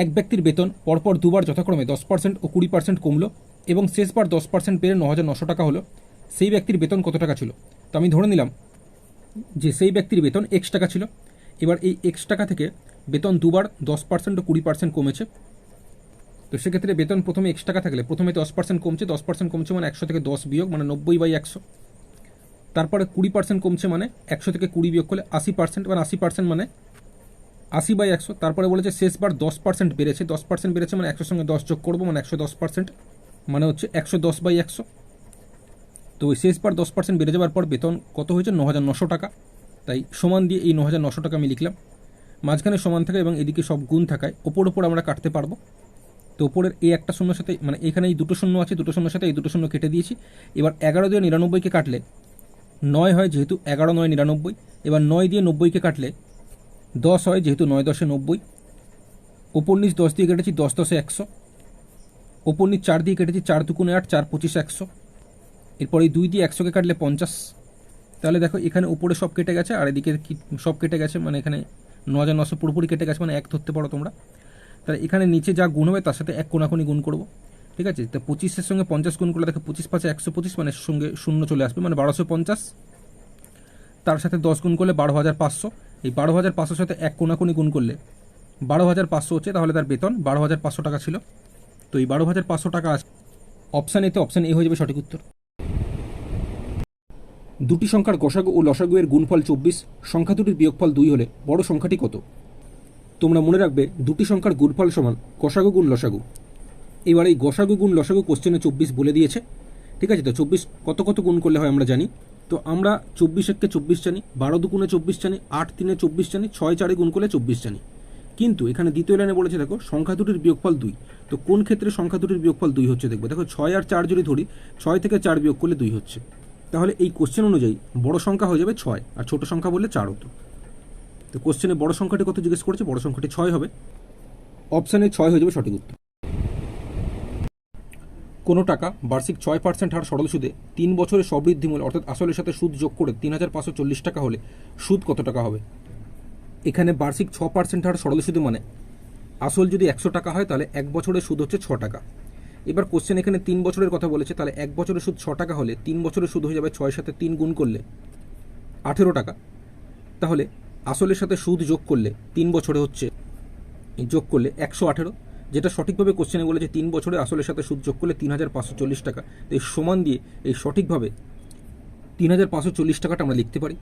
এক ব্যক্তির বেতন পরপর দুবার যথাক্রমে দশ পার্সেন্ট ও কুড়ি পার্সেন্ট কমলো এবং শেষবার দশ পার্সেন্ট বেড়ে ন হাজার নশো টাকা হলো। সেই ব্যক্তির বেতন কত টাকা ছিল? তো আমি ধরে নিলাম যে সেই ব্যক্তির বেতন এক্স টাকা ছিল। এবার এই এক্স টাকা থেকে বেতন দুবার দশ পার্সেন্ট ও কুড়ি পার্সেন্ট কমেছে। তো সেক্ষেত্রে বেতন প্রথমে এক্স টাকা থাকলে প্রথমে দশ পার্সেন্ট কমছে, দশ পার্সেন্ট কমছে মানে একশো থেকে দশ বিয়োগ মানে নব্বই বাই একশো। তারপরে কুড়ি পার্সেন্ট কমছে মানে একশো থেকে কুড়ি বিয়োগ করলে আশি পার্সেন্ট মানে আশি পার্সেন্ট মানে আশি বাই একশো, তারপরে বলেছে শেষবার দশ পার্সেন্ট বেড়েছে, দশ পার্সেন্ট বেড়েছে মানে একশোর সঙ্গে দশ যোগ করব মানে একশো দশ পার্সেন্ট মানে হচ্ছে একশো দশ বাই একশো। তো ওই শেষবার দশ পার্সেন্ট বেড়ে যাওয়ার পর বেতন কত হয়েছে? ন হাজার নশো টাকা। তাই সমান দিয়ে এই ন হাজার নশো টাকা আমি লিখলাম। মাঝখানে সমান থাকে এবং এদিকে সব গুণ থাকায় ওপর ওপর আমরা কাটতে পারব। তো ওপরের এই একটা শূন্যর সাথে মানে এখানে এই দুটো শূন্য আছে, দুটো শূন্যর সাথে এই দুটো শূন্য কেটে দিয়েছি। এবার এগারো দিয়ে নিরানব্বইকে কাটলে নয় হয় যেহেতু এগারো, নয়, নিরানব্বই। এবার নয় দিয়ে নব্বইকে কাটলে দশ হয় যেহেতু নয় দশে নব্বই। ওপর নিচ দশ দিয়ে কেটেছি দশ দশে একশো। ওপর নিচ চার দিয়ে কেটেছি চার দুকুনে আট, চার পঁচিশ একশো। এরপর দুই দিয়ে একশোকে কাটলে পঞ্চাশ। তাহলে দেখো এখানে উপরে সব কেটে গেছে, আর এদিকে সব কেটে গেছে মানে এখানে ন হাজার নশো পুরোপুরি কেটে গেছে মানে এক ধরতে পারো তোমরা। তাহলে এখানে নিচে যা গুণ হবে তার সাথে এক কোনাকুনি গুণ করব। ঠিক আছে? তো পঁচিশের সঙ্গে পঞ্চাশ গুণ করলে দেখো পঁচিশ পাঁচে একশো পঁচিশ মানে সঙ্গে শূন্য চলে আসবে মানে বারোশো পঞ্চাশ। তার সাথে দশ গুণ করলে বারো হাজার পাঁচশো। এই বারো হাজার পাঁচশোর সাথে এক কোনাকুনি গুণ করলে বারো হাজার পাঁচশো হচ্ছে তাহলে তার বেতন বারো হাজার পাঁচশো টাকা ছিল। তো এই বারো হাজার পাঁচশো টাকা আছে অপশান এতে অপশান এ হয়ে যাবে সঠিক উত্তর। দুটি সংখ্যার গসাগু ও লসাগু এর গুণফল চব্বিশ, সংখ্যা দুটির বিয়োগফল দুই হলে বড় সংখ্যাটি কত? তোমরা মনে রাখবে দুটি সংখ্যার গুণফল সমান গসাগু গুণ লসাগু। এবার এই গসাগু গুণ লসাগু কোশ্চেনে চব্বিশ বলে দিয়েছে। ঠিক আছে তো? চব্বিশ কত কত গুণ করলে হয় আমরা জানি? তো আমরা চব্বিশ এককে চব্বিশ জানি, বারো দুগুণে চব্বিশ জানি, আট তিনে চব্বিশ জানি, ছয় চারে গুণ করলে চব্বিশ জানি। কিন্তু এখানে দ্বিতীয় লাইনে বলেছে, দেখো, সংখ্যা দুটির বিয়োগফল দুই। তো কোন ক্ষেত্রে সংখ্যা দুটির বিয়োগফল দুই হচ্ছে দেখবে? দেখো, ছয় আর চার যদি ধরি, ছয় থেকে চার বিয়োগ করলে দুই হচ্ছে। তাহলে এই কোশ্চেন অনুযায়ী বড় সংখ্যা হয়ে যাবে ছয়, আর ছোট সংখ্যা বললে চার হতো। তো কোশ্চেনে বড় সংখ্যাটি কত জিজ্ঞেস করেছে? বড় সংখ্যাটি ছয় হবে। অপশানে ছয় হয়ে যাবে সঠিক উত্তর। কোনো টাকা বার্ষিক ছয় পার্সেন্ট হার সরল সুদে তিন বছরের সবৃদ্ধিমূল অর্থাৎ আসলের সাথে সুদ যোগ করে তিন হাজার পাঁচশো চল্লিশ টাকা হলে সুদ কত টাকা হবে? এখানে বার্ষিক ছ পার্সেন্ট হার সরল সুদে মানে আসল যদি একশো টাকা হয়, তাহলে এক বছরের সুদ হচ্ছে ছ টাকা। এবার কোশ্চেন এখানে তিন বছরের কথা বলেছে, তাহলে এক বছরের সুদ ছ টাকা হলে তিন বছরের সুদ হয়ে যাবে ছয় সাথে তিন গুণ করলে আঠেরো টাকা। তাহলে আসলের সাথে সুদ যোগ করলে তিন বছরে হচ্ছে যোগ করলে একশো আঠেরো যেটা সঠিকভাবে কোশ্চেনে বলেছে, তিন বছরে আসলের সাথে সুদ যোগ করলে তিন হাজার পাঁচশো চল্লিশ টাকা। তো এই সমান দিয়ে এই সঠিকভাবে তিন হাজার পাঁচশো চল্লিশ টাকাটা আমরা লিখতে পারি।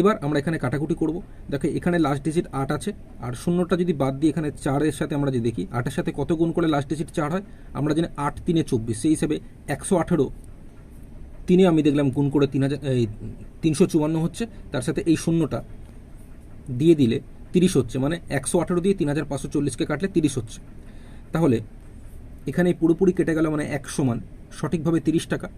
এবার আমরা এখানে কাটাকুটি করব। দেখো, এখানে লাস্ট ডিজিট আট আছে, আর শূন্যটা যদি বাদ দিয়ে এখানে চারের সাথে আমরা যদি দেখি, আটের সাথে কত গুণ করলে লাস্ট ডিজিট চার হয়? আমরা জানি আট তিনে চব্বিশ, সেই হিসাবে একশো আঠেরো তিনে আমি দেখলাম গুণ করে তিন হাজার তিনশো চুয়ান্ন হচ্ছে, তার সাথে এই শূন্যটা দিয়ে দিলে তিরিশ হচ্ছে মানে একশো আঠেরো দিয়ে তিন হাজার পাঁচশো চল্লিশকে কাটলে তিরিশ হচ্ছে। তাহলে এখানে পুরোপুরি কেটে গেল মানে এক সমান সঠিকভাবে তিরিশ টাকা।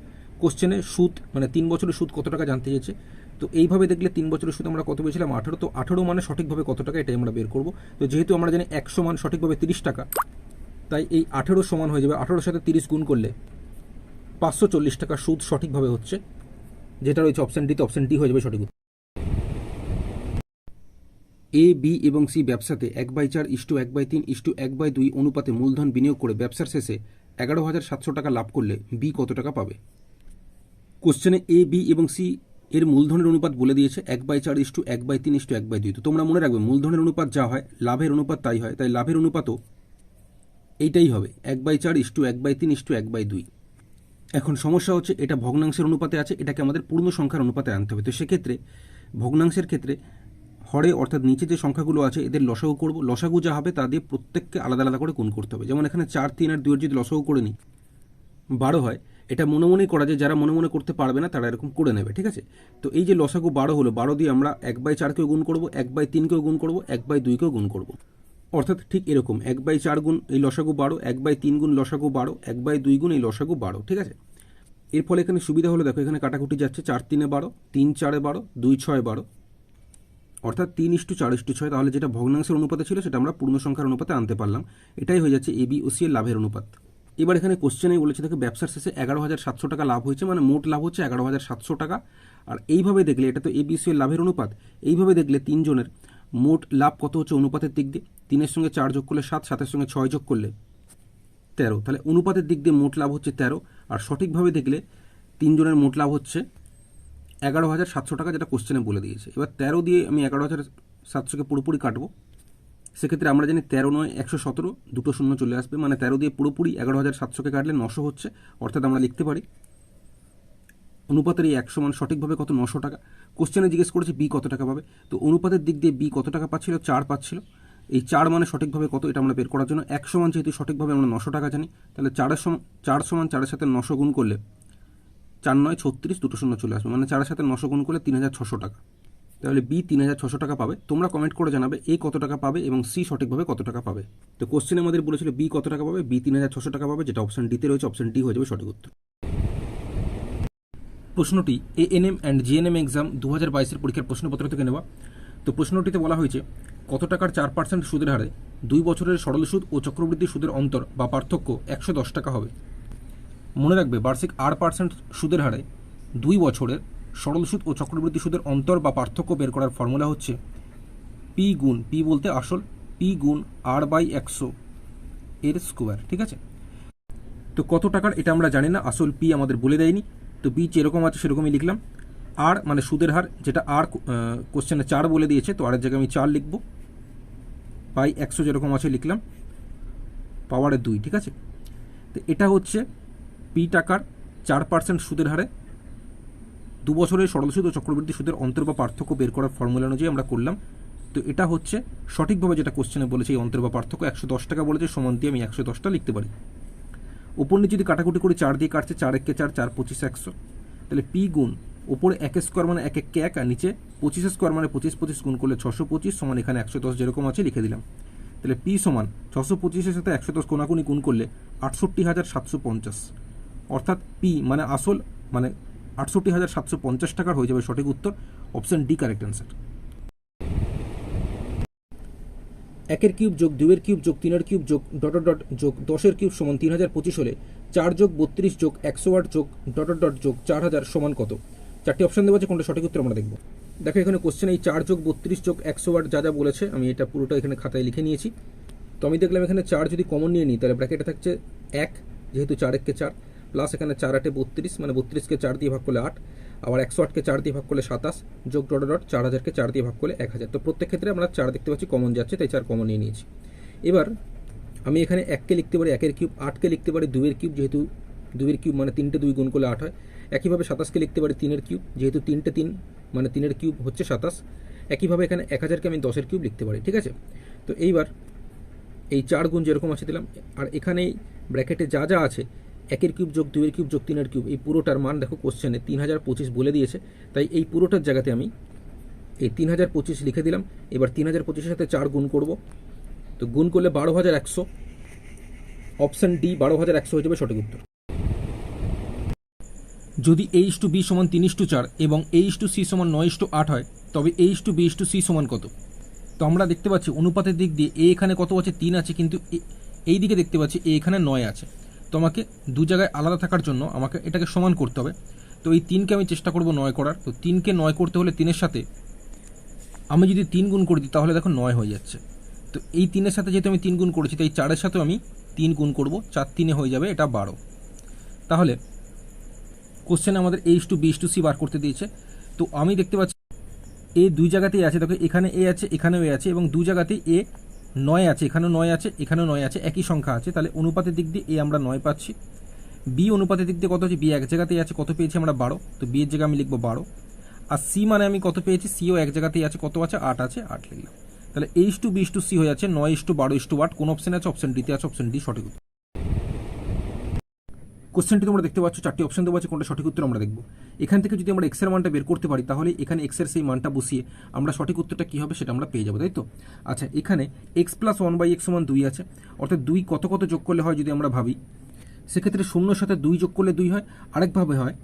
কোশ্চেনে সুদ মানে তিন বছরের সুদ কত টাকা জানতে চেয়েছে? তো এইভাবে দেখলে তিন বছরের সুদ আমরা কত পেয়েছিলাম? আঠেরো। তো আঠেরো মানে সঠিকভাবে কত টাকা এটাই আমরা বের করব। তো যেহেতু আমরা জানি একশো মান সঠিকভাবে তিরিশ টাকা, তাই এই আঠেরো সমান হয়ে যাবে। আঠেরোর সাথে তিরিশ গুণ করলে পাঁচশো চল্লিশ টাকা সুদ সঠিকভাবে হচ্ছে, যেটা রয়েছে অপশান ডিতে অপশান ডি হয়ে যাবে সঠিক। এ বি এবং সি ব্যবসাতে এক বাই চার ইস্টু এক বাই তিন ইস্টু এক বাই দুই অনুপাতে মূলধন বিনিয়োগ করে ব্যবসার শেষে এগারো হাজার সাতশো টাকা লাভ করলে বি কত টাকা পাবে? কোশ্চেনে এ বি এবং সি এর মূলধনের অনুপাত বলে দিয়েছে এক বাই চার ইস্টু এক বাই তিন ইস্টু এক বাই দুই। তো তোমরা মনে রাখবে, মূলধনের অনুপাত যা হয়, লাভের অনুপাত তাই হয়, তাই লাভের অনুপাতও এইটাই হবে, এক বাই চার ইস্টু এক বাই তিন ইস্টু এক বাই দুই। এখন সমস্যা হচ্ছে, এটা ভগ্নাংশের অনুপাতে আছে, এটাকে আমাদের পূর্ণ সংখ্যার অনুপাতে আনতে হবে। তো সেক্ষেত্রে, ভগ্নাংশের ক্ষেত্রে হরে অর্থাৎ নিচে যে সংখ্যাগুলো আছে, এদের লসাগু করব। লসাগু যা হবে, তা দিয়ে প্রত্যেককে আলাদা আলাদা করে গুণ করতে হবে। যেমন এখানে চার, তিন আর দুইয়ের যদি লসাগু করে নিই, বারো হয়, এটা মনে মনেই করা যায়, যারা মনে মনে করতে পারবে না, তারা এরকম করে নেবে, ঠিক আছে? তো এই যে লসাগু বারো হলো, বারো দিয়ে আমরা এক বাই চারকেও গুণ করব, এক বাই তিনকেও গুণ করব, এক বাই দুইকেও গুণ করব। অর্থাৎ ঠিক এরকম, এক বাই চার গুণ এই লসাগু বারো, এক বাই তিন গুণ লসাগু বারো, এক বাই দুই গুণ এই লসাগু বারো, ঠিক আছে? এর ফলে এখানে সুবিধা হলো, দেখো এখানে কাটাকুটি যাচ্ছে, চার তিনে বারো, তিন চারে বারো, দুই ছয় বারো অর্থাৎ তিন ইস্টু চার ইস্টু ছয়, তাহলে যেটা ভগ্নাংশের অনুপাতে ছিল সেটা আমরা পূর্ণ সংখ্যার অনুপাতে আনতে পারলাম। এটাই হয়ে যাচ্ছে এ বি ও সি এর লাভের অনুপাত। এবার এখানে কোশ্চেনেই বলেছে, দেখো, ব্যবসার শেষে এগারো হাজার সাতশো টাকা লাভ হয়েছে মানে মোট লাভ হচ্ছে এগারো হাজার সাতশো টাকা। আর এইভাবে দেখলে, এটা তো এ বি সি এর লাভের অনুপাত, এইভাবে দেখলে তিনজনের মোট লাভ কত হচ্ছে অনুপাতের দিক দিয়ে? তিনের সঙ্গে চার যোগ করলে সাত, সাতের সঙ্গে ছয় যোগ করলে তেরো। তাহলে অনুপাতের দিক দিয়ে মোট লাভ হচ্ছে তেরো। আর সঠিকভাবে দেখলে তিনজনের মোট লাভ হচ্ছে এগারো হাজার সাতশো টাকা যেটা কোশ্চেনে বলে দিয়েছে। এবার তেরো দিয়ে আমি এগারো হাজার সাতশোকে পুরোপুরি কাটবো। সেক্ষেত্রে আমরা জানি তেরো নয়, একশো সতেরো, দুটো শূন্য চলে আসবে। মানে তেরো দিয়ে পুরোপুরি এগারো হাজার সাতশোকে কাটলে নশো হচ্ছে, অর্থাৎ আমরা লিখতে পারি। অনুপাতের এই একশো মান সঠিকভাবে কত? নশো টাকা। কোশ্চেনে জিজ্ঞেস করেছে বি কত টাকা পাবে? তো অনুপাতের দিক দিয়ে বি কত টাকা পাচ্ছিল? চার পাচ্ছিল। এই চার মানে সঠিকভাবে কত এটা আমরা বের করার জন্য। একশো মান যেহেতু সঠিকভাবে আমরা নশো টাকা জানি, তাহলে চারের সমান চার সমান চারের সাথে নশো গুণ করলে চার নয় ছত্রিশ দুটো শূন্য চলে আসবে। মানে চারের সাথে নশো গুণ করলে তিন হাজার ছশো টাকা। তাহলে বি তিন হাজার ছশো টাকা পাবে। তোমরা কমেন্ট করে জানাবে এ কত টাকা পাবে এবং সি সঠিকভাবে কত টাকা পাবে। তো কোশ্চেনে আমাদের বলেছিল বি কত টাকা পাবে, বি তিন হাজার ছশো টাকা পাবে, যেটা অপশন ডিতে রয়েছে অপশন ডি হয়ে যাবে সঠিক উত্তর। প্রশ্নটি A N M and GNM exam দু হাজার বাইশের পরীক্ষার প্রশ্নপত্র থেকে নেওয়া। তো প্রশ্নটিতে বলা হয়েছে, কত টাকার চার পার্সেন্ট সুদের হারে দুই বছরের সরল সুদ ও চক্রবৃদ্ধি সুদের অন্তর বা পার্থক্য একশো দশ টাকা হবে? মনে রাখবে বার্ষিক আট পার্সেন্ট সুদের হারে দুই বছরের সরল সুদ ও চক্রবৃদ্ধি সুদের অন্তর বা পার্থক্য বের করার ফর্মুলা হচ্ছে পি গুণ পি বলতে আসল পি গুণ আর বাই একশো এর স্কোয়ার ঠিক আছে? তো কত টাকার এটা আমরা জানি না, আসল পি আমাদের বলে দেয়নি। তো বি যেরকম আছে সেরকমই লিখলাম। আর মানে সুদের হার, যেটা আর কোশ্চেনে চার বলে দিয়েছে, তো আরের জায়গায় আমি চার লিখব। বাই একশো যেরকম আছে লিখলাম পাওয়ারে দুই, ঠিক আছে? তো এটা হচ্ছে পি টাকার চার পার্সেন্ট সুদের হারে দু বছরের সরল সুদ ও চক্রবৃদ্ধি সুদের অন্তর বা পার্থক্য বের করার ফর্মুলা অনুযায়ী আমরা করলাম। তো এটা হচ্ছে সঠিকভাবে যেটা কোশ্চেনে বলেছে এই অন্তর বা পার্থক্য, একশো দশ টাকা বলেছে, সমান দিয়ে আমি একশো দশটা লিখতে পারি। উপর নিচে যদি কাটাকুটি করে, চার দিয়ে কাটছে, চার একে চার চার পঁচিশ একশো। তাহলে পি গুণ ওপরে এক স্কোয়ার মানে এক এককে এক, আর নিচে পঁচিশ স্কোয়ার মানে পঁচিশ পঁচিশ গুণ করলে ছশো পঁচিশ সমান এখানে একশো দশ যেরকম আছে লিখে দিলাম। তাহলে পি সমান ছশো পঁচিশের সাথে একশো দশ কোনাকুনি গুণ করলে আটষট্টি হাজার সাতশো পঞ্চাশ। অর্থাৎ পি মানে আসল মানে আটষট্টি হাজার সাতশো পঞ্চাশ টাকার হয়ে যাবে সঠিক উত্তর অপশন ডি কারেক্ট অ্যান্সার একের কিউব যোগ দুইয়ের কিউব যোগ তিনের কিউব যোগ ডট ডট যোগ দশের কিউব সমান তিন হাজার পঁচিশ হলে চার যোগ বত্রিশ যোগ একশো আট যোগ ডট ডট যোগ চার হাজার সমান কত? চারটি অপশন দেওয়া আছে, কোনটা সঠিক উত্তর আমরা দেখব। দেখো, এখানে কোশ্চেন এই চার যোগ বত্রিশ যোগ একশো আট যা যা বলেছে, আমি এটা পুরোটা এখানে খাতায় লিখে নিয়েছি। তো আমি দেখলাম এখানে চার যদি কমন নিয়ে নিই, তাহলে ব্র্যাকেটে থাকছে এক, যেহেতু চার এককে চার। প্লাস এখানে চার আটে বত্রিশ মানে বত্রিশকে চার দিয়ে ভাগ করলে আট, আবার একশো আটকে চার দিয়ে ভাগ করলে সাতাশ, যোগ ডট ডট চার হাজারকে চার দিয়ে ভাগ করলে এক হাজার। তো প্রত্যেক ক্ষেত্রে আমরা চার দেখতে পাচ্ছি, কমন যাচ্ছে, তাই চার কমন নিয়ে নিয়েছি। এবার আমি এখানে এককে লিখতে পারি, একের কিউব, আটকে লিখতে পারি, দুইয়ের কিউব যেহেতু, দুইয়ের কিউব মানে তিনটে দুই গুণ করলে আট হয়। একইভাবে সাতাশকে লিখতে পারি, তিনের কিউব, যেহেতু তিনটে তিন মানে তিনের কিউব হচ্ছে সাতাশ, একইভাবে এখানে এক হাজারকে আমি দশের কিউব লিখতে পারি, ঠিক আছে? তো এইবার এই চার গুণ যেরকম আছে দিলাম, আর এখানে ব্র্যাকেটে যা যা আছে একের কিউব যোগ দুইয়ের কিউব যোগ তিনের কিউব, এই পুরোটার মান দেখো কোশ্চেনে তিন হাজার পঁচিশ বলে দিয়েছে। তাই এই পুরোটার জায়গাতে আমি এই তিন হাজার পঁচিশ লিখে দিলাম। এবার তিন হাজার পঁচিশের সাথে চার গুণ করব। তো গুণ করলে বারো হাজার একশো। অপশান ডি বারো হাজার একশো হয়ে যাবে সঠিক উত্তর। যদি এইচ টু বি সমান তিন টু চার এবং এইচ টু সি সমান নয় টু আট হয়, তবে H two B two C সমান কত? তো আমরা দেখতে পাচ্ছি অনুপাতের দিক দিয়ে এ এখানে কত আছে? তিন আছে, কিন্তু এই দিকে দেখতে পাচ্ছি এ এখানে নয় আছে। তো আমাকে দু জায়গায় আলাদা থাকার জন্য আমাকে এটাকে সমান করতে হবে। তো এই তিনকে আমি চেষ্টা করব নয় করার। তো তিনকে নয় করতে হলে তিনের সাথে আমি যদি তিন গুণ করে দিই, তাহলে দেখো নয় হয়ে যাচ্ছে। তো এই তিনের সাথে যেহেতু আমি তিন গুণ করেছি, তাই চারের সাথেও আমি তিন গুণ করব, চার তিনে হয়ে যাবে এটা বারো। তাহলে কোশ্চেনে আমাদের এইচ টু বিশ টু সি বার করতে দিয়েছে। তো আমি দেখতে পাচ্ছি এ দুই জায়গাতেই আছে, দেখো এখানে এ আছে, এখানেও এ আছে, এবং দু জায়গাতেই এ নয় আছে, এখানেও নয় আছে, এখানেও নয় আছে, একই সংখ্যা আছে। তাহলে অনুপাতের দিক দিয়ে এ আমরা নয় পাচ্ছি। বি অনুপাতের দিক দিয়ে কত আছে বি এক জায়গাতেই আছে, কত পেয়েছি আমরা? বারো। তো বি এর জায়গায় আমি লিখব বারো। আর সি মানে আমি কত পেয়েছি? সিও এক জায়গাতেই আছে, কত আছে? আট আছে, আট লিখলাম। তাহলে এইচ টু বিশ টু সি হয়ে যাচ্ছে, নয় ইস টু বারো ইস টু আট, কোন অপশন আছে অপশন ডিতে আছে অপশন ডি সঠিক কোশ্চেনটি তোমরা দেখতে পাচ্ছ, চারটি অপশন দেওয়া আছে, কোনটা সঠিক উত্তর আমরা দেখব। এখান থেকে যদি আমরা এক্সের মানটা বের করতে পারি, তাহলে এখানে এক্সের সেই মানটা বসিয়ে আমরা সঠিক উত্তরটা কী হবে সেটা আমরা পেয়ে যাব তাই তো আচ্ছা এখানে x plus one by x সমান দুই আছে, অর্থাৎ দুই কত কত যোগ করলে হয় যদি আমরা ভাবি, সেক্ষেত্রে শূন্যর সাথে দুই যোগ করলে দুই হয় আরেকভাবে হয়,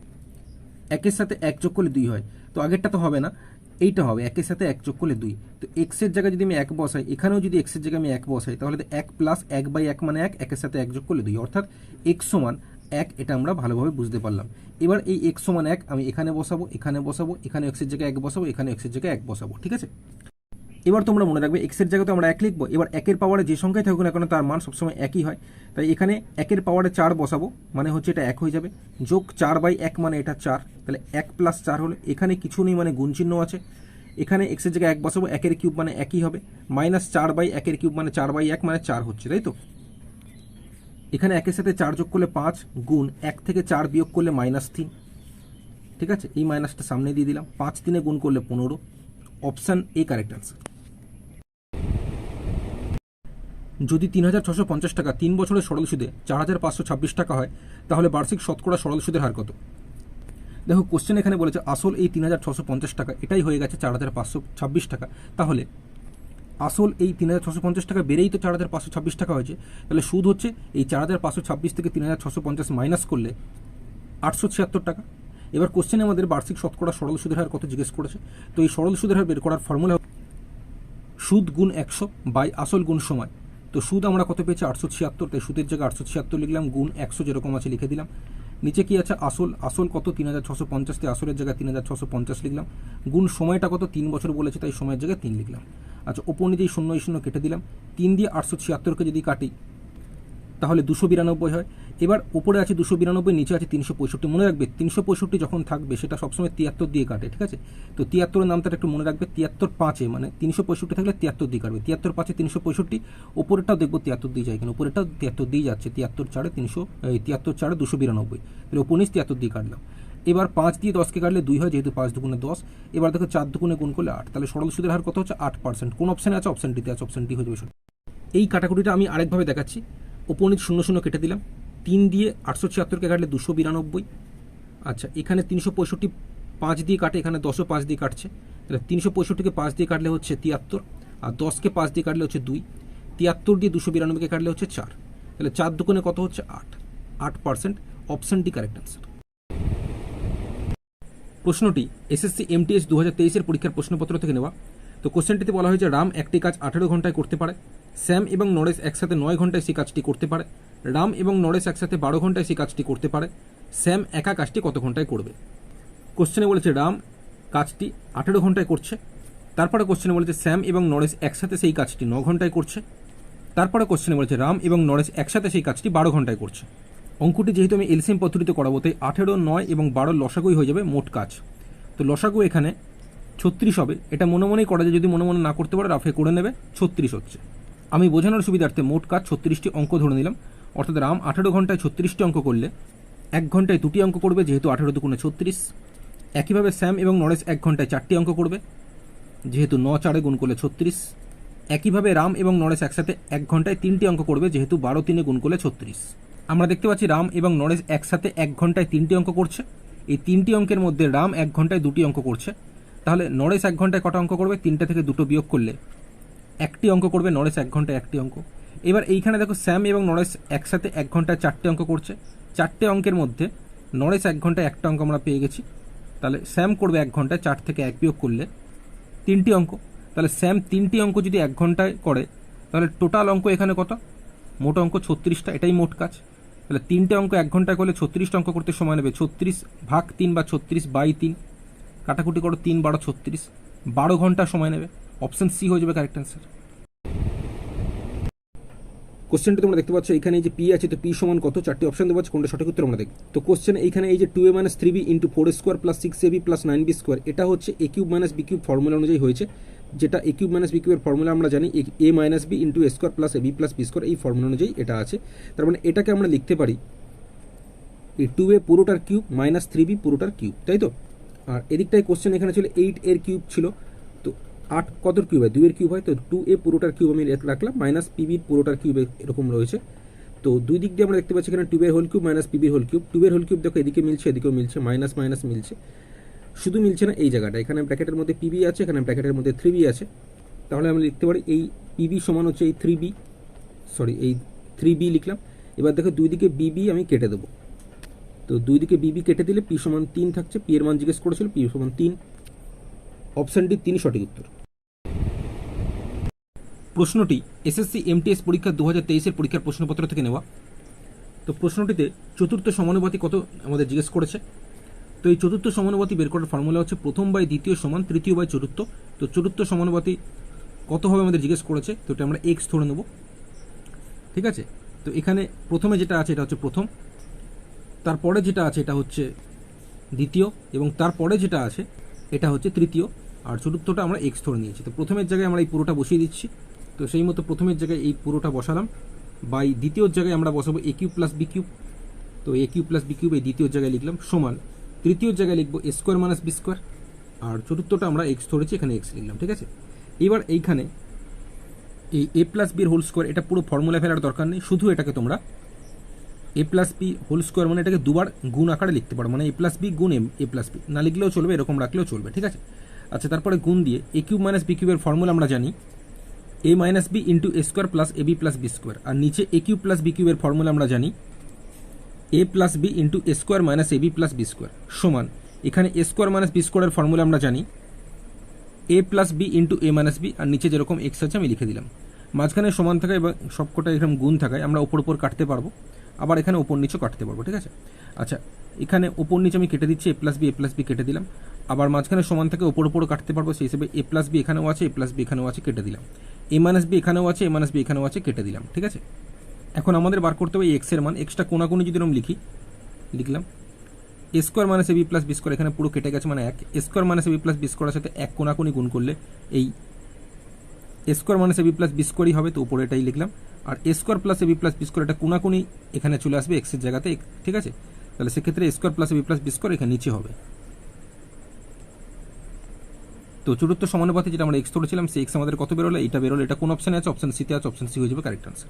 একের সাথে এক যোগ করলে দুই হয়, তো আগেরটা তো হবে না, এইটা হবে, একের সাথে এক যোগ করলে দুই। তো এক্সের জায়গায় যদি আমি এক বসাই, এখানেও যদি এক্সের জায়গায় আমি এক বসাই, তাহলে এক প্লাস এক বাই এক মানে এক, একের সাথে এক যোগ করলে দুই, অর্থাৎ এক্স সমান এক, এটা আমরা ভালোভাবে বুঝতে পারলাম। এবার এই এক্স সমান এক, আমি এখানে বসাবো এখানে বসাবো, এখানে এক্সের জায়গায় এক বসাবো, এখানে এক্সের জায়গায় এক বসাবো, ঠিক আছে? এবার তোমরা মনে রাখবে এক্সের জায়গাতে আমরা এক লিখব। এবার একের পাওয়ারে যে সংখ্যায় থাকুক না কেন, তার মান সবসময় একই হয়। তাই এখানে একের পাওয়ারে চার বসাবো মানে হচ্ছে এটা এক হয়ে যাবে। যোগ চার বাই এক মানে এটা চার। তাহলে এক প্লাস চার হলো এখানে কিছু নেই মানে গুণ চিহ্ন আছে। এখানে এক্সের জায়গায় এক বসাবো, একের কিউব মানে একই হবে। মাইনাস চার বাই একের কিউব মানে চার বাই এক মানে চার হচ্ছে, তাই তো? এখানে একের সাথে চার যোগ করলে পাঁচ, গুণ এক থেকে চার বিয়োগ করলে মাইনাস তিন। ঠিক আছে? এই মাইনাসটা সামনে দিয়ে দিলাম। পাঁচ তিনে গুণ করলে পনেরো। অপশান এ কারেক্ট আনসার যদি তিন হাজার ছশো পঞ্চাশ টাকা তিন বছরের সরল সুদে চার হাজার পাঁচশো ছাব্বিশ টাকা হয়, তাহলে বার্ষিক শতকরা সরল সুদের হার কত? দেখো কোশ্চেন এখানে বলেছে, আসল এই তিন হাজার ছশো পঞ্চাশ টাকা, এটাই হয়ে গেছে চার হাজার পাঁচশো ছাব্বিশ টাকা। তাহলে আসল এই তিন হাজার ছশো পঞ্চাশ টাকা বেড়েই তো চার হাজার পাঁচশো ছাব্বিশ টাকা হয়েছে। তাহলে সুদ হচ্ছে এই চার হাজার পাঁচশো ছাব্বিশ থেকে তিন হাজার ছশো পঞ্চাশ মাইনাস করলে আটশো ছিয়াত্তর টাকা। এবার কোশ্চেনে আমাদের বার্ষিক শতকরা সরল সুদের হার কত জিজ্ঞেস করেছে? তো এই সরল সুদের হার বের করার ফর্মুলা সুদ গুণ একশো বাই আসল গুণ সময়। তো সুদ আমরা কত পেয়েছি? আটশো ছিয়াত্তর। তাই সুদের জায়গায় আটশো ছিয়াত্তর লিখলাম, গুণ একশো যেরকম আছে লিখে দিলাম। নিচে কি আছে? আসল আসল কত? তিন হাজার ছশো পঞ্চাশ তাই আসলের জায়গায় তিন হাজার ছশো পঞ্চাশ লিখলাম। গুণ সময়টা কত? তিন বছর বলেছে, তাই সময়ের জায়গায় তিন লিখলাম। আচ্ছা ওপর নিচেই শূন্য শূন্য কেটে দিলাম। তিন দিয়ে আটশো ছিয়াত্তরকে যদি কাটি তাহলে দুশো বিরানব্বই হয়। এবার উপরে আছে দুশো বিরানব্বই, নিচে আছে তিনশো পঁয়ষট্টি। মনে রাখবে, তিনশো পঁয়ষট্টি যখন থাকবে, সেটা সবসময় তিয়াত্তর দিয়ে কাটে, ঠিক আছে? তো তিয়াত্তরের নামটা একটু মনে রাখবে, তিয়াত্তর পাঁচে মানে তিনশো পঁয়ষট্টি থাকলে তিয়াত্তর দিয়ে কাটবে। তিয়াত্তর পাঁচে তিনশো পঁয়ষট্টি, ওপরেরটাও দেখব তিয়াত্তর দিয়ে যায় কেন। উপরেরটাও তিয়াত্তর দিয়ে যাচ্ছে, তিয়াত্তর চারে তিনশো তিয়াত্তর চারে দুশো বিরানব্বই। তাহলে ওপর নিচ তিয়াত্তর দিয়ে কাটলাম। এবার পাঁচ দিয়ে দশকে কাটলে দুই হয়, যেহেতু পাঁচ দুগুণে দশ। এবার দেখো চার দুগুণে গুণ করলে আট। তাহলে সরল সুদের হার কত হচ্ছে? আট পার্সেন্ট কোন অপশানে আছে? অপশান ডিতে আছে অপশান ডি হয়ে যাবে এই কাটাকুটিটা আমি আরেকভাবে দেখাচ্ছি। নিচ শূন্য শূন্য কেটে দিলাম। তিন দিয়ে আটশো ছিয়াত্তরকে কাটলে দুশো বিরানব্বই। আচ্ছা এখানে তিনশো পঁয়ষট্টি পাঁচ দিয়ে কাটে, এখানে দশও পাঁচ দিয়ে কাটছে। তাহলে তিনশো পঁয়ষট্টিকে পাঁচ দিয়ে কাটলে হচ্ছে তিয়াত্তর, আর দশকে পাঁচ দিয়ে কাটলে হচ্ছে দুই। তিয়াত্তর দিয়ে দুশো বিরানব্বইকে কাটলে হচ্ছে চার। তাহলে চার দুগুণে কত হচ্ছে আট? আট percent. Option D correct answer. প্রশ্নটি, এসএসসি এমটিএস দু হাজার তেইশের পরীক্ষার প্রশ্নপত্র থেকে নেওয়া। তো কোশ্চেনটিতে বলা হয়েছে, রাম একটি কাজ আঠেরো ঘন্টায় করতে পারে, স্যাম এবং নরেশ একসাথে নয় ঘন্টায় সেই কাজটি করতে পারে, রাম এবং নরেশ একসাথে বারো ঘন্টায় সেই কাজটি করতে পারে, স্যাম একা কাজটি কত ঘন্টায় করবে? কোশ্চেনে বলেছে, রাম কাজটি আঠেরো ঘন্টায় করছে, তারপরে কোশ্চেনে বলেছে, স্যাম এবং নরেশ একসাথে সেই কাজটি ন ঘন্টায় করছে, তারপরে কোশ্চেনে বলেছে, রাম এবং নরেশ একসাথে সেই কাজটি বারো ঘন্টায় করছে। অঙ্কটি যেহেতু আমি এলসিএম পদ্ধতিতে করাবো, তাই আঠেরো, নয় এবং বারো লসাগুই হয়ে যাবে মোট কাজ। তো লসাগু এখানে ছত্রিশ হবে। এটা মনে মনেই করা যায়, যদি মনে মনে না করতে পারে, রাফে করে নেবে, ছত্রিশ হচ্ছে। আমি বোঝানোর সুবিধার্থে মোট কাজ ছত্রিশটি অঙ্ক ধরে নিলাম। অর্থাৎ রাম আঠেরো ঘন্টায় ছত্রিশটি অঙ্ক করলে, এক ঘন্টায় দুটি অঙ্ক করবে, যেহেতু আঠেরো দুগুণে ছত্রিশ। একইভাবে স্যাম এবং নরেশ এক ঘন্টায় চারটি অঙ্ক করবে, যেহেতু ন চারে গুণ করলে ছত্রিশ। একইভাবে রাম এবং নরেশ একসাথে এক ঘন্টায় তিনটি অঙ্ক করবে, যেহেতু বারো তিনে গুণ করলে ছত্রিশ। আমরা দেখতে পাচ্ছি রাম এবং নরেশ একসাথে এক ঘন্টায় তিনটি অঙ্ক করছে। এই তিনটি অঙ্কের মধ্যে রাম এক ঘন্টায় দুটি অঙ্ক করছে। তাহলে নরেশ এক ঘন্টায় কটা অঙ্ক করবে? তিনটা থেকে দুটো বিয়োগ করলে একটি অঙ্ক করবে, নরেশ এক ঘন্টায় একটি অঙ্ক। এবার এইখানে দেখো স্যাম এবং নরেশ একসাথে এক ঘন্টায় চারটে অঙ্ক করছে। চারটে অঙ্কের মধ্যে নরেশ এক ঘন্টায় একটা অঙ্ক আমরা পেয়ে গেছি। তাহলে স্যাম করবে এক ঘন্টায় চার থেকে এক বিয়োগ করলে তিনটি অঙ্ক। তাহলে স্যাম তিনটি অঙ্ক যদি এক ঘন্টায় করে, তাহলে টোটাল অঙ্ক এখানে কত? মোট অঙ্ক ছত্রিশটা, এটাই মোট কাজ। তাহলে তিনটে অঙ্ক এক ঘন্টায় করলে ছত্রিশটা অঙ্ক করতে সময় নেবে। ছত্রিশ ভাগ তিন বা ছত্রিশ বাই তিন। কাটাকুটি করো, তিন, বারো, ছত্রিশ। বারো ঘণ্টা সময় নেবে। অপশন সি হয়ে যাবে কারেক্ট অ্যান্সার কোশ্চেনটা তোমরা দেখতে পাচ্ছ, এখানে যে পি আছে, তো পি সমান কত? চারটি অপশন দেওয়া আছে কোনটা সঠিক উত্তর আমরা দেখব। তো কোশ্চেন এইখানে এই যে two a minus three b into four square plus six a b plus nine b square এটা হচ্ছে a cube minus b cube formula অনুযায়ী হয়েছে। যেটা এ কিউব মাইনাস বি কিউবের ফর্মুলা আমরা জানি, a minus b into a square plus a b plus b square এই formula অনুযায়ী এটা আছে। তার মানে এটাকে আমরা লিখতে পারি, এই টু এ পুরোটার কিউব মাইনাস থ্রি বি পুরোটার কিউব তাই তো? আর এদিকটায় কোশ্চেন এখানে ছিল এইট এর কিউব ছিল। তো আট কতর কিউব হয়? দুইয়ের কিউব হয়, তো টু এ পুরোটার কিউব আমি রাখলাম মাইনাস পিবির পুরোটার কিউব এরকম রয়েছে। তো দুই দিক দিয়ে আমরা দেখতে পাচ্ছি এখানে টুবের হোল কিউব মাইনাস পিবির হোল কিউব টুবের হোল কিউব দেখো এদিকে মিলছে, এদিকেও মিলছে মাইনাস মাইনাস মিলছে। শুধু মিলছে না এই জায়গাটা। এখানে ব্র্যাকেটের মধ্যে পিবি আছে, এখানে ব্র্যাকেটের মধ্যে থ্রি বি আছে। তাহলে আমরা লিখতে পারি এই পিবি সমান হচ্ছে এই থ্রি বি সরি এই থ্রি বি লিখলাম। এবার দেখো দুই দিকে বিবি আমি কেটে দেবো। তো দুই দিকে বিবি কেটে দিলে পি সমান তিন থাকছে পি এর মান জিজ্ঞেস করেছিল পি সমান তিন। অপশন ডি তিনই সঠিক উত্তর। প্রশ্নটি এসএসসি এমটিএস পরীক্ষা দু হাজার তেইশের পরীক্ষার প্রশ্নপত্র থেকে নেওয়া। তো প্রশ্নটিতে চতুর্থ সমানুপাতি কত আমাদের জিজ্ঞেস করেছে। তো এই চতুর্থ সমানুপাতি বের করার ফর্মুলা হচ্ছে প্রথম বাই দ্বিতীয় সমান তৃতীয় বাই চতুর্থ। তো চতুর্থ সমানুপাতি কতভাবে আমাদের জিজ্ঞেস করেছে, তো এটা আমরা এক্স ধরে নেব। ঠিক আছে? তো এখানে প্রথমে যেটা আছে, এটা হচ্ছে প্রথম। তারপরে যেটা আছে, এটা হচ্ছে দ্বিতীয়, এবং তারপরে যেটা আছে, এটা হচ্ছে তৃতীয়, আর চতুর্থটা আমরা এক্স ধরে নিয়েছি। তো প্রথমের জায়গায় আমরা এই পুরোটা বসিয়ে দিচ্ছি। তো সেই মতো প্রথমের জায়গায় এই পুরোটা বসালাম। বা এই দ্বিতীয় জায়গায় আমরা বসাবো a cube plus b cube. তো a cube plus b cube এই দ্বিতীয় জায়গায় লিখলাম সমান। তৃতীয় জায়গায় লিখব a square minus b square আর চতুর্থটা আমরা এক্স ধরেছি, এখানে এক্স লিখলাম, ঠিক আছে? এবার এইখানে এই এ প্লাস বির হোল স্কোয়ার এটা পুরো ফর্মুলা ফেলার দরকার নেই। শুধু এটাকে তোমরা a plus b whole square মানে এটাকে দুবার গুণ আকারে লিখতে পারো। মানে এ প্লাস বি গুণ এম এ প্লাস বি না লিখলেও চলবে, এরকম রাখলেও চলবে, ঠিক আছে? আচ্ছা তারপরে গুণ দিয়ে এ কিউব মাইনাস বি কিউবের ফর্মুলা আমরা জানি। A minus b into a square plus a b plus b square আর নিচে এ কিউব প্লাস বি কিউবের ফর্মুলা আমরা জানি। A plus b into a square minus a b plus b square সমান। এখানে a square minus b স্কোয়ারের formula আমরা জানি। A plus b into a minus b আর নিচে যেরকম এক্স আছে, আমি লিখে দিলাম। মাঝখানে সমান থাকায় এবং সবকটা এরকম গুণ থাকায় আমরা ওপর ওপর কাটতে পারব। আবার এখানে ওপর নিচেও কাটতে পারব, ঠিক আছে? আচ্ছা এখানে ওপর নিচে আমি কেটে দিচ্ছি a plus b a plus b কেটে দিলাম। আবার মাঝখানে সমান থেকে ওপর ওপরও কাটতে পারব, সেই হিসেবে এ প্লাস বি এখানেও আছে এ প্লাস বি এখানেও আছে, কেটে দিলাম। এ মাইনাস বি এখানেও আছে এ মাইনাস বি এখানেও আছে, কেটে দিলাম, ঠিক আছে? এখন আমাদের বার করতে হবে এক্সের মান এক্সটা কোনাকুনি যদি এরকম লিখি, লিখলাম। A square minus a b plus b square এখানে পুরো কেটে গেছে মানে এক। A square minus a b plus b স্কোয়ারের সাথে এক কোনাকুনি গুণ করলে এই square minus a b plus b স্কোয়ারই হবে, তো উপরে এটাই লিখলাম। আর square plus a b plus b square এটা কোনাকুনি এখানে চলে আসবে এক্সের জায়গাতে, ঠিক আছে? তাহলে সেক্ষেত্রে square plus a b plus b square এখানে নিচে হবে। তো চতুর্থ সমানুপাতে যেটা আমরা এক্স ধরেছিলাম, সেই এক্স আমাদের কত বেরোলো? এটা বেরোলো, এটা কোন অপশানে আছে? অপশন সিতে আছে অপশন সি হয়ে যাবে কারেক্ট আনসার